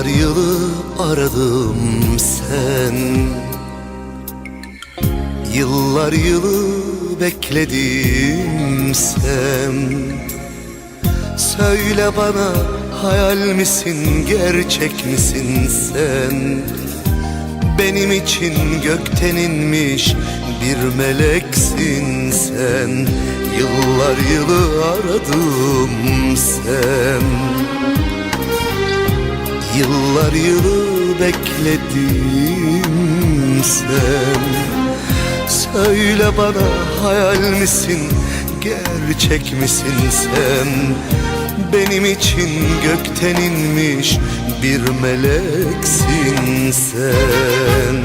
Yıllar yılı aradım sen. Yıllar yılı bekledim sen. Söyle bana hayal misin gerçek misin sen? Benim için gökten inmiş bir meleksin sen. Yıllar yılı aradım sen Yıllar yılı bekledim sen. Söyle bana hayal misin gerçek misin sen? Benim için gökten inmiş bir meleksin sen.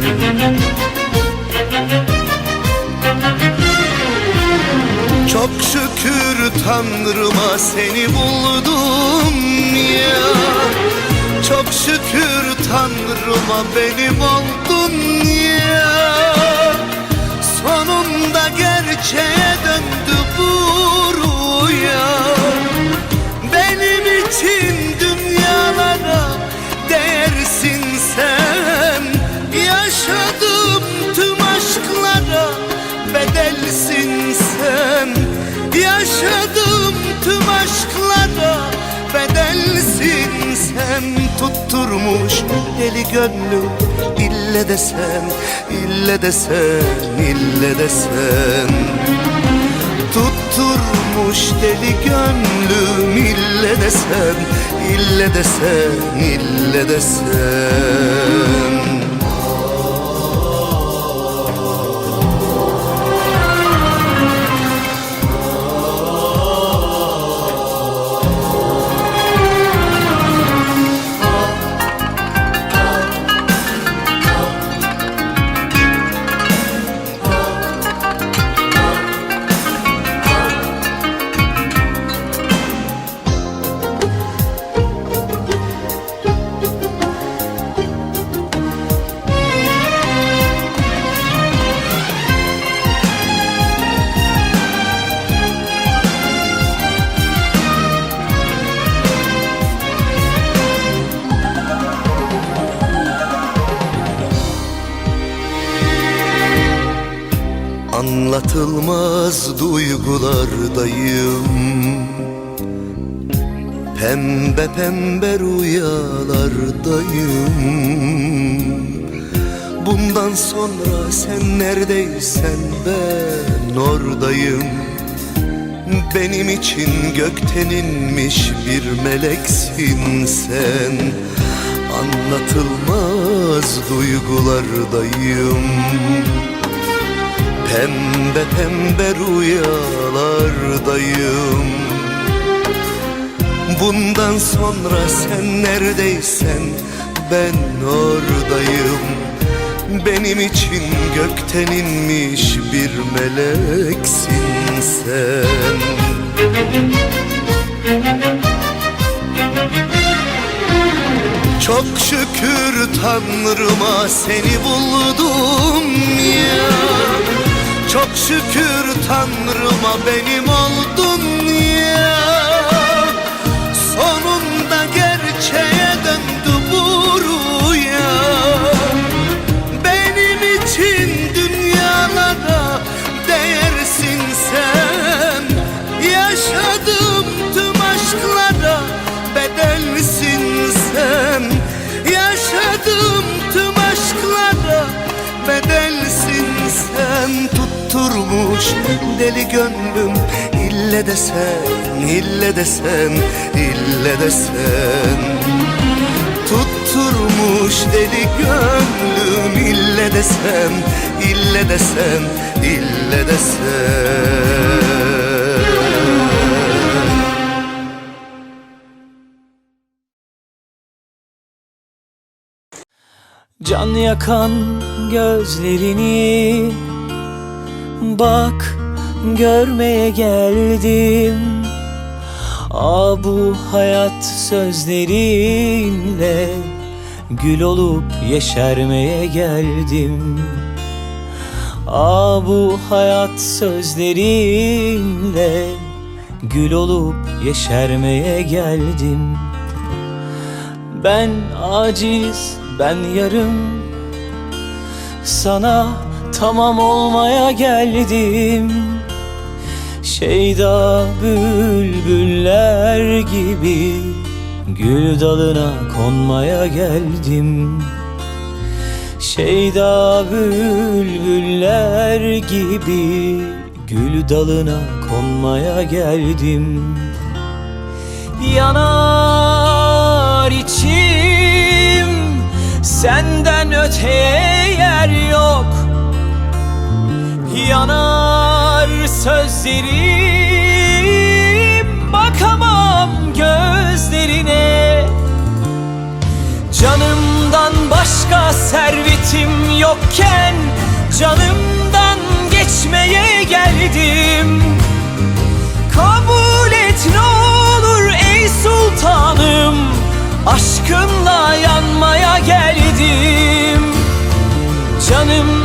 Çok şükür Tanrıma seni buldum ya Çok şükür Tanrıma benim oldun ya Sonunda gerçeğe döndü bu rüya. Benim için dünyalara değersin sen. Yaşadığım tüm aşklara bedelsin sen. Yaşadığım sen Tutturmuş deli gönlüm ille de sen ille de sen ille de sen Tutturmuş deli gönlüm ille de sen ille de sen ille de Anlatılmaz duygulardayım. Pembe pembe rüyalardayım. Bundan sonra sen neredeysen ben oradayım Benim için gökten inmiş bir meleksin sen. Anlatılmaz duygulardayım Pembe pembe rüyalardayım. Bundan sonra sen neredeysen ben oradayım. Benim için gökten inmiş bir meleksin sen. Çok şükür Tanrıma seni buldum ya Çok şükür Tanrıma benim oldun Tutturmuş deli gönlüm ille de sen, ille de sen, ille de sen Tutturmuş deli gönlüm ille de sen, ille de sen, ille de sen Can yakan gözlerini Bak görmeye geldim. Aa bu hayat sözlerinle Gül olup yeşermeye geldim. Aa bu hayat sözlerinle Gül olup yeşermeye geldim. Ben aciz, ben yarım. Sana tamam olmaya geldim. Şeyda bülbüller gibi Gül dalına konmaya geldim. Şeyda bülbüller gibi Gül dalına konmaya geldim. Yanar içim Senden öteye yer yok Yanar sözlerim. Bakamam gözlerine. Canımdan başka servetim yokken Canımdan geçmeye geldim. Kabul et ne olur ey sultanım Aşkınla yanmaya geldim. Canımdan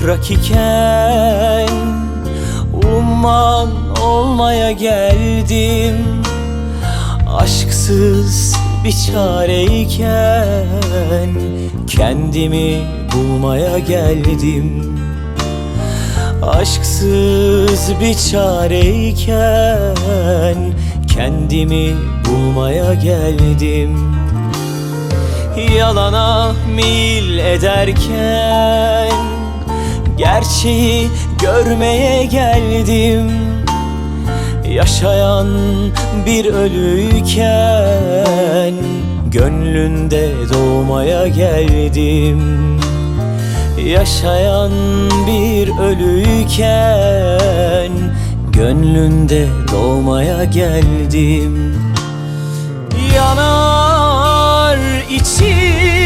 toprak iken Umman olmaya geldim Aşksız bir çareyken Kendimi bulmaya geldim Aşksız bir çareyken Kendimi bulmaya geldim Yalana mil ederken Gerçeği görmeye geldim. Yaşayan bir ölüyken Gönlünde doğmaya geldim. Yaşayan bir ölüyken Gönlünde doğmaya geldim. Yanar içim